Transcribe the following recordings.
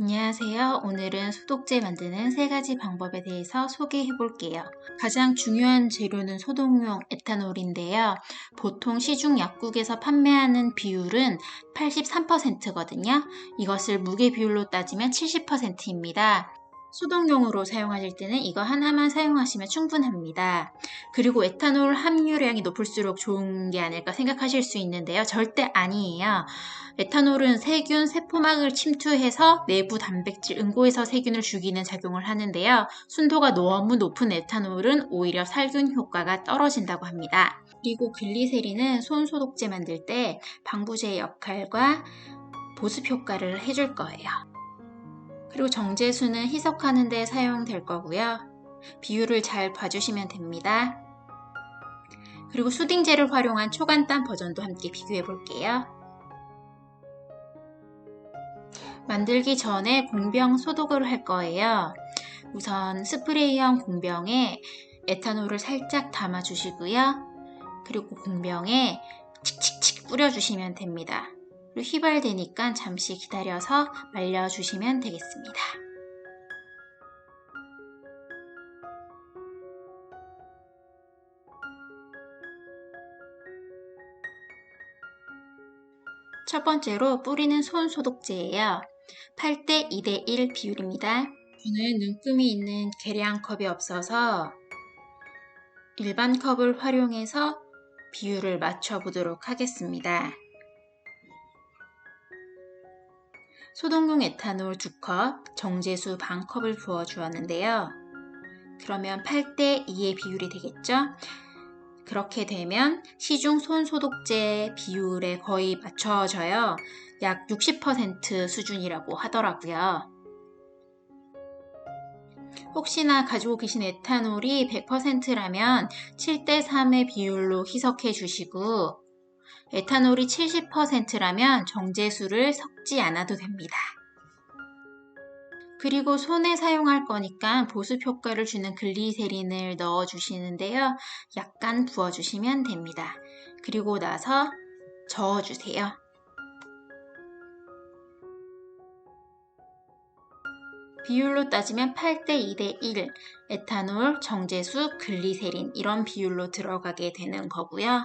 안녕하세요. 오늘은 소독제 만드는 세 가지 방법에 대해서 소개해 볼게요. 가장 중요한 재료는 소독용 에탄올인데요. 보통 시중 약국에서 판매하는 비율은 83%거든요. 이것을 무게 비율로 따지면 70%입니다. 소독용으로 사용하실 때는 이거 하나만 사용하시면 충분합니다. 그리고 에탄올 함유량이 높을수록 좋은 게 아닐까 생각하실 수 있는데요. 절대 아니에요. 에탄올은 세균 세포막을 침투해서 내부 단백질 응고에서 세균을 죽이는 작용을 하는데요. 순도가 너무 높은 에탄올은 오히려 살균 효과가 떨어진다고 합니다. 그리고 글리세린은 손 소독제 만들 때 방부제 역할과 보습 효과를 해줄 거예요. 그리고 정제수는 희석하는 데 사용될 거고요. 비율을 잘 봐주시면 됩니다. 그리고 수딩젤을 활용한 초간단 버전도 함께 비교해 볼게요. 만들기 전에 공병 소독을 할 거예요. 우선 스프레이형 공병에 에탄올을 살짝 담아 주시고요. 그리고 공병에 칙칙칙 뿌려주시면 됩니다. 휘발되니까 잠시 기다려서 말려주시면 되겠습니다. 첫 번째로 뿌리는 손 소독제예요. 8대 2대 1 비율입니다. 저는 눈금이 있는 계량 컵이 없어서 일반 컵을 활용해서 비율을 맞춰 보도록 하겠습니다. 소독용 에탄올 2컵, 정제수 반컵을 부어 주었는데요. 그러면 8대 2의 비율이 되겠죠? 그렇게 되면 시중 손 소독제 비율에 거의 맞춰져요. 약 60% 수준이라고 하더라고요. 혹시나 가지고 계신 에탄올이 100%라면 7대 3의 비율로 희석해 주시고 에탄올이 70%라면 정제수를 섞지 않아도 됩니다. 그리고 손에 사용할 거니까 보습 효과를 주는 글리세린을 넣어 주시는데요. 약간 부어 주시면 됩니다. 그리고 나서 저어 주세요. 비율로 따지면 8대 2대 1, 에탄올, 정제수, 글리세린 이런 비율로 들어가게 되는 거고요.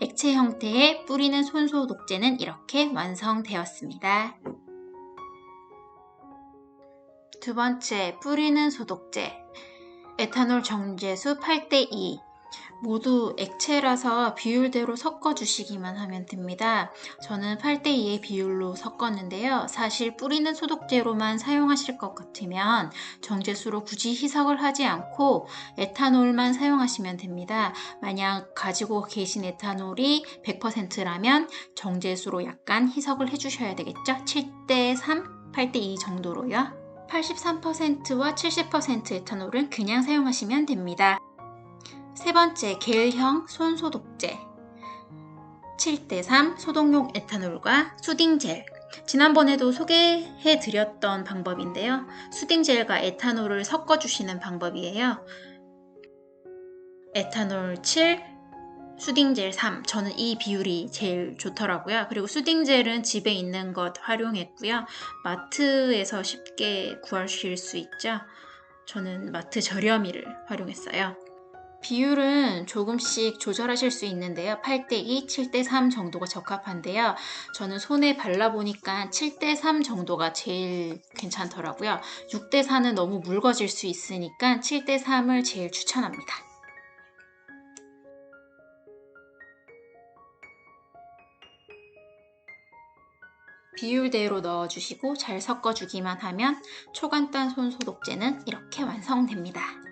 액체 형태의 뿌리는 손소 독제는 이렇게 완성되었습니다. 두 번째, 뿌리는 소독제. 에탄올 정제수 8대 2, 모두 액체라서 비율대로 섞어 주시기만 하면 됩니다. 저는 8대2의 비율로 섞었는데요. 사실 뿌리는 소독제로만 사용하실 것 같으면 정제수로 굳이 희석을 하지 않고 에탄올만 사용하시면 됩니다. 만약 가지고 계신 에탄올이 100%라면 정제수로 약간 희석을 해주셔야 되겠죠? 7대3, 8대2 정도로요. 83%와 70% 에탄올은 그냥 사용하시면 됩니다. 세 번째, 겔형 손소독제 7대3 소독용 에탄올과 수딩젤 지난번에도 소개해 드렸던 방법인데요. 수딩젤과 에탄올을 섞어 주시는 방법이에요. 에탄올 7, 수딩젤 3. 저는 이 비율이 제일 좋더라고요. 그리고 수딩젤은 집에 있는 것 활용했고요. 마트에서 쉽게 구하실 수 있죠. 저는 마트 저렴이를 활용했어요. 비율은 조금씩 조절하실 수 있는데요. 8대2, 7대3 정도가 적합한데요. 저는 손에 발라보니까 7대3 정도가 제일 괜찮더라고요. 6대4는 너무 묽어질 수 있으니까 7대3을 제일 추천합니다. 비율대로 넣어주시고 잘 섞어주기만 하면 초간단 손소독제는 이렇게 완성됩니다.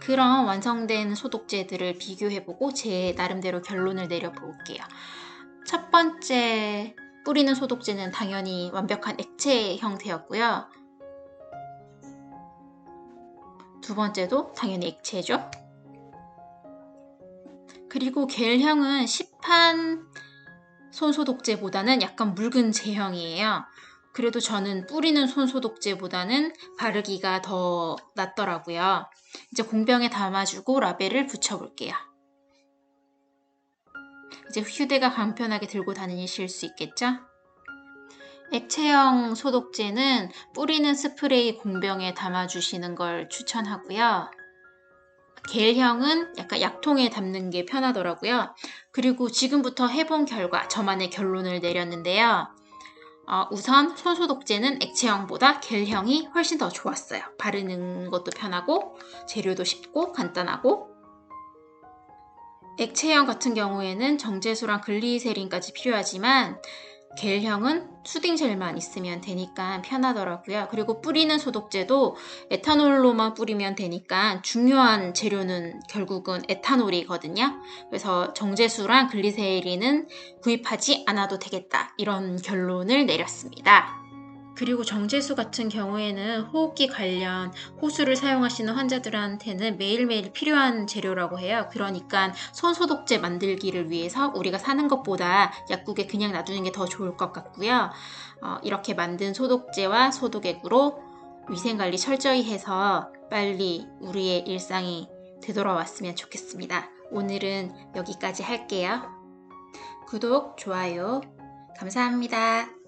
그런 완성된 소독제들을 비교해보고 제 나름대로 결론을 내려볼게요. 첫 번째 뿌리는 소독제는 당연히 완벽한 액체 형태였고요. 두 번째도 당연히 액체죠. 그리고 겔형은 시판 손소독제보다는 약간 묽은 제형이에요. 그래도 저는 뿌리는 손소독제보다는 바르기가 더 낫더라고요. 이제 공병에 담아주고 라벨을 붙여볼게요. 이제 휴대가 간편하게 들고 다니실 수 있겠죠? 액체형 소독제는 뿌리는 스프레이 공병에 담아주시는 걸 추천하고요. 겔형은 약간 약통에 담는 게 편하더라고요. 그리고 지금부터 해본 결과 저만의 결론을 내렸는데요. 어, 우선 손소독제는 액체형보다 겔형이 훨씬 더 좋았어요. 바르는 것도 편하고 재료도 쉽고 간단하고 액체형 같은 경우에는 정제수랑 글리세린까지 필요하지만 겔형은 수딩 젤만 있으면 되니까 편하더라고요. 그리고 뿌리는 소독제도 에탄올로만 뿌리면 되니까 중요한 재료는 결국은 에탄올이거든요. 그래서 정제수랑 글리세린은 구입하지 않아도 되겠다. 이런 결론을 내렸습니다. 그리고 정제수 같은 경우에는 호흡기 관련 호수를 사용하시는 환자들한테는 매일매일 필요한 재료라고 해요. 그러니까 손 소독제 만들기를 위해서 우리가 사는 것보다 약국에 그냥 놔두는 게 더 좋을 것 같고요. 어, 이렇게 만든 소독제와 소독액으로 위생관리 철저히 해서 빨리 우리의 일상이 되돌아왔으면 좋겠습니다. 오늘은 여기까지 할게요. 구독, 좋아요, 감사합니다.